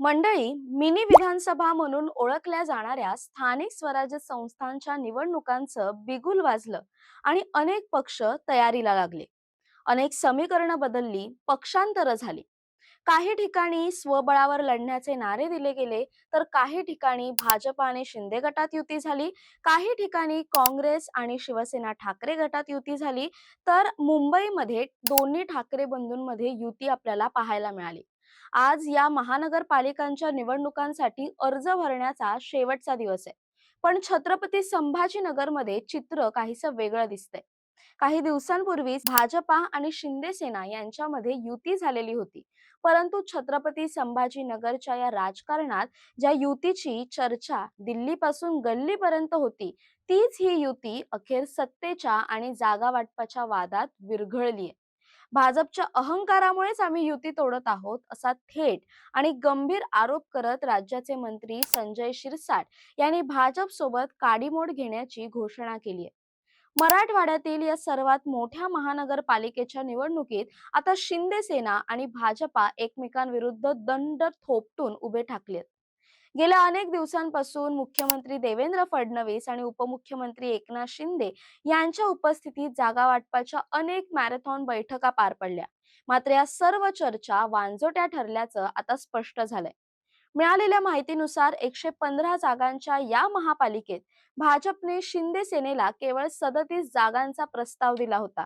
मंडळी मिनी विधानसभा म्हणून ओळखल्या जाणाऱ्या स्थानिक स्वराज्य संस्थांच्या निवडणुकांचं बिगुल वाजलं आणि अनेक पक्ष तयारीला लागले. अनेक समीकरणं बदलली पक्षांतर झाली. काही ठिकाणी स्वबळावर लढण्याचे नारे दिले गेले तर काही ठिकाणी भाजप आणि शिंदे गटात युती झाली काही ठिकाणी काँग्रेस आणि शिवसेना ठाकरे गटात युती झाली तर मुंबईमध्ये दोन्ही ठाकरे बंधूंमध्ये युती आपल्याला पाहायला मिळाली. आज या महानगरपालिकांच्या निवडणुकांसाठी अर्ज भरण्याचा शेवटचा दिवस आहे. पण छत्रपती संभाजीनगरमध्ये चित्र काहीसं वेगळं दिसतंय. काही दिवसांपूर्वी भाजपा आणि शिंदे सेना यांच्यामध्ये युती झालेली होती. परंतु छत्रपती संभाजीनगरच्या या राजकारणात ज्या युतीची चर्चा दिल्लीपासून गल्लीपर्यंत होती तीच ही युती अखेर सत्तेच्या आणि जागा वाटपाच्या वादात विरघळलीय. भाजपच्या अहंकारामुळेच आम्ही युती तोडत आहोत असा थेट आणि गंभीर आरोप करत राज्याचे मंत्री संजय शिरसाट यांनी भाजप सोबत काडीमोड घेण्याची घोषणा केली आहे. मराठवाड्यातील या सर्वात मोठ्या महानगरपालिकेच्या निवडणुकीत आता शिंदे सेना आणि भाजपा एकमेकांविरुद्ध दंड थोपटून उभे ठाकलेत गेल्या अनेक दिवसांपासून मुख्यमंत्री देवेंद्र फडणवीस आणि उपमुख्यमंत्री एकनाथ शिंदे यांच्या उपस्थितीत जागा वाटपाच्या अनेक मॅरेथॉन बैठका पार पडल्या. मात्र या सर्व चर्चा वांजोट्या ठरल्याचं आता स्पष्ट झालंय. मिळालेल्या माहितीनुसार एकशे पंधरा जागांच्या या महापालिकेत भाजपने शिंदे सेनेला केवळ सदतीस जागांचा प्रस्ताव दिला होता.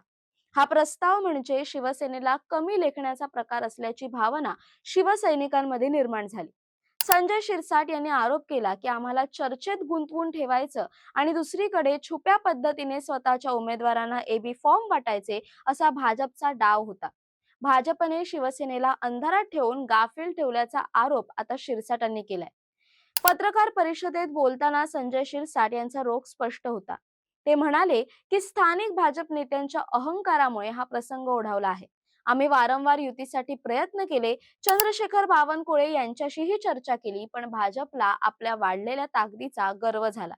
हा प्रस्ताव म्हणजे शिवसेनेला कमी लेखण्याचा प्रकार असल्याची भावना शिवसैनिकांमध्ये निर्माण झाली. संजय शिरसाट यांनी आरोप केला की आम्हाला चर्चेत गुंतवून ठेवायचं आणि दुसरीकडे छुप्या पद्धतीने स्वतःच्या उमेदवारांना एबी फॉर्म वाटायचे असा भाजपचा डाव होता. भाजपने शिवसेनेला अंधारात ठेवून गाफील ठेवल्याचा आरोप आता शिरसाटांनी केलाय. पत्रकार परिषदेत बोलताना संजय शिरसाट यांचा रोख स्पष्ट होता. ते म्हणाले की स्थानिक भाजप नेत्यांच्या अहंकारामुळे हा प्रसंग ओढावला आहे. आम्ही वारंवार युतीसाठी प्रयत्न केले. चंद्रशेखर बावनकुळे यांच्याशीही चर्चा केली पण भाजपला आपल्या वाढलेल्या ताकदीचा गर्व झाला.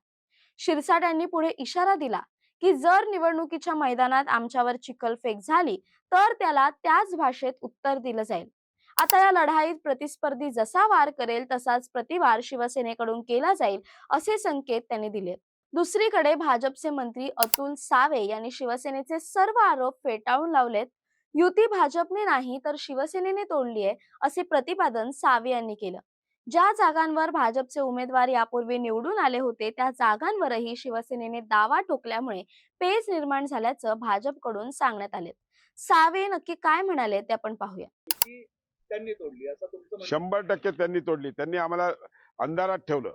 शिरसाट यांनी पुढे इशारा दिला की जर निवडणुकीच्या मैदानात आमच्यावर चिखलफेक झाली तर त्याला त्याच भाषेत उत्तर दिलं जाईल. आता या लढाईत प्रतिस्पर्धी जसा वार करेल तसाच प्रतिवार शिवसेनेकडून केला जाईल असे संकेत त्यांनी दिले. दुसरीकडे भाजपचे मंत्री अतुल सावे यांनी शिवसेनेचे सर्व आरोप फेटाळून लावलेत. युती भाजपने नाही तर शिवसेनेने तोडली आहे असे प्रतिपादन सावे यांनी केलं. ज्या जागांवर भाजपचे उमेदवार यापूर्वी निवडून आले होते त्या जागांवरही शिवसेनेने दावा ठोकल्यामुळे पेच निर्माण झाल्याचं भाजपकडून सांगण्यात आले. सावे नक्की काय म्हणाले ते आपण पाहूया. की त्यांनी तोडली असं तुमचं म्हणणं शंभर टक्के त्यांनी तोडली. त्यांनी आम्हाला अंधारात ठेवलं.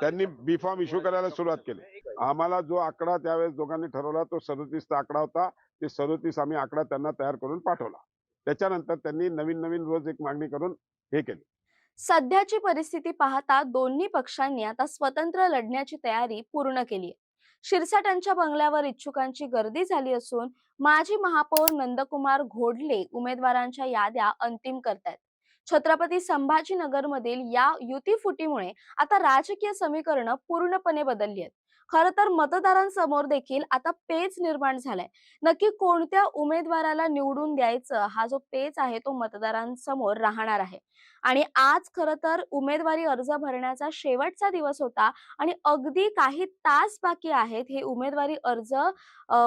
त्यांनी बी फॉर्म इश्यू करायला सुरुवात केली. आम्हाला जो आकडा त्यावेळेस दोघांनी ठरवला तो सदोतीसचा आकडा होता. ते सदोतीस आम्ही आकडा त्यांना तयार करून पाठवला. त्याच्यानंतर त्यांनी नवीन नवीन रोज एक मागणी करून हे केली. सध्याची परिस्थिती पाहता दोन्ही पक्षांनी आता स्वतंत्र लढण्याची तयारी पूर्ण केली शिरसाटांच्या बंगल्यावर इच्छुकांची गर्दी झाली असून माजी महापौर नंदकुमार घोडले उमेदवारांच्या याद्या अंतिम करतायत. छत्रपती संभाजीनगरमधील या युती फुटीमुळे आता राजकीय समीकरण पूर्णपणे बदलली आहेत. खरं तर मतदारांसमोर देखील आता पेच निर्माण झालाय. नक्की कोणत्या उमेदवाराला निवडून द्यायचं? हा जो पेच आहे तो मतदारांसमोर राहणार आहे. आणि आज खरं तर उमेदवारी अर्ज भरण्याचा शेवटचा दिवस होता आणि अगदी काही तास बाकी आहेत हे उमेदवारी अर्ज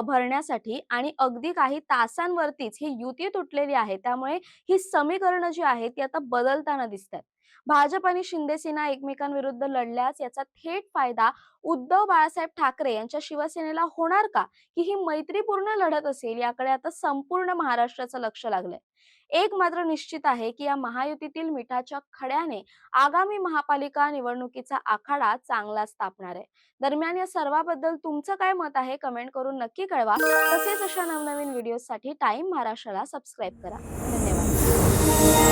भरण्यासाठी आणि अगदी काही तासांवरतीच ही युती तुटलेली आहे. त्यामुळे ही समीकरणं जी आहेत ती आता बदलताना दिसतात भाजप आणि शिंदे सेना एकमेकांविरुद्ध लढल्यास याचा थेट फायदा उद्धव बाळासाहेब ठाकरे यांच्या शिवसेनेला होणार का? की ही मैत्रीपूर्ण लढत असेल याकडे आता संपूर्ण महाराष्ट्राचं लक्ष लागलंय. एक मात्र निश्चित आहे की या महायुतीतील मिठाच्या खड्याने आगामी महापालिका निवडणुकीचा आखाडा चांगला स्थापणार आहे. दरम्यान या सर्वाबद्दल तुमचं काय मत आहे कमेंट करून नक्की कळवा. तसेच अशा नवनवीन व्हिडिओसाठी टाइम महाराष्ट्राला सबस्क्राईब करा. धन्यवाद.